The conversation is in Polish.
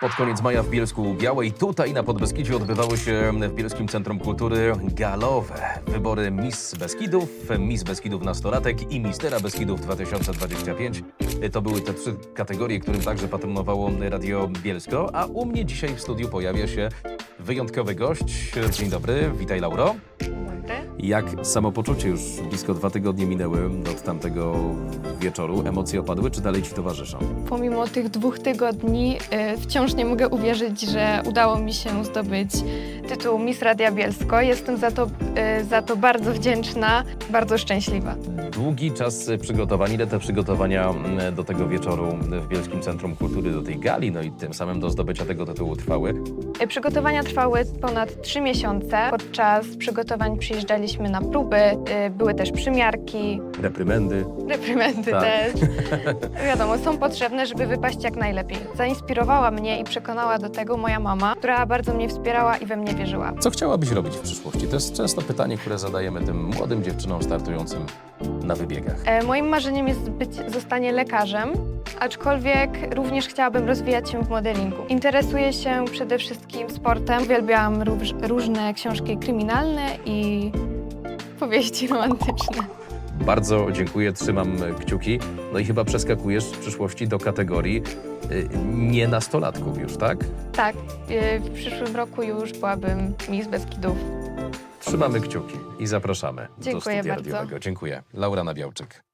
Pod koniec maja w Bielsku Białej, tutaj na Podbeskidziu odbywały się w Bielskim Centrum Kultury galowe wybory Miss Beskidów, Miss Beskidów Nastolatek i Mistera Beskidów 2025. To były te trzy kategorie, którym także patronowało Radio Bielsko, a u mnie dzisiaj w studiu pojawia się wyjątkowy gość. Dzień dobry, witaj Lauro. Jak samopoczucie? Już blisko dwa tygodnie minęły od tamtego wieczoru. Emocje opadły, czy dalej ci towarzyszą? Pomimo tych dwóch tygodni y, wciąż nie mogę uwierzyć, że udało mi się zdobyć tytuł Miss Radia Bielsko. Jestem za to, y, za to bardzo wdzięczna, bardzo szczęśliwa. Długi czas przygotowań. Ile te przygotowania mm, do tego wieczoru w Bielskim Centrum Kultury, do tej gali, no i tym samym do zdobycia tego tytułu trwały? Y, Przygotowania trwały ponad trzy miesiące. Podczas przygotowań przyjeżdżaliśmy na próby, y, były też przymiarki, Reprymendy. reprymendy Tak. też. Wiadomo, są potrzebne, żeby wypaść jak najlepiej. Zainspirowała mnie i przekonała do tego moja mama, która bardzo mnie wspierała i we mnie wierzyła. Co chciałabyś robić w przyszłości? To jest często pytanie, które zadajemy tym młodym dziewczynom startującym na wybiegach. E, Moim marzeniem jest być, zostanie lekarzem, aczkolwiek również chciałabym rozwijać się w modelingu. Interesuję się przede wszystkim sportem. Uwielbiam róż, różne książki kryminalne i powieści romantyczne. Bardzo dziękuję, trzymam kciuki. No i chyba przeskakujesz w przyszłości do kategorii y, nie nastolatków już, tak? Tak, e, w przyszłym roku już byłabym Miss Beskidów. Trzymamy kciuki i zapraszamy do Dziękuję studia bardzo. radiowego. Dziękuję. Laura Nabiałczyk.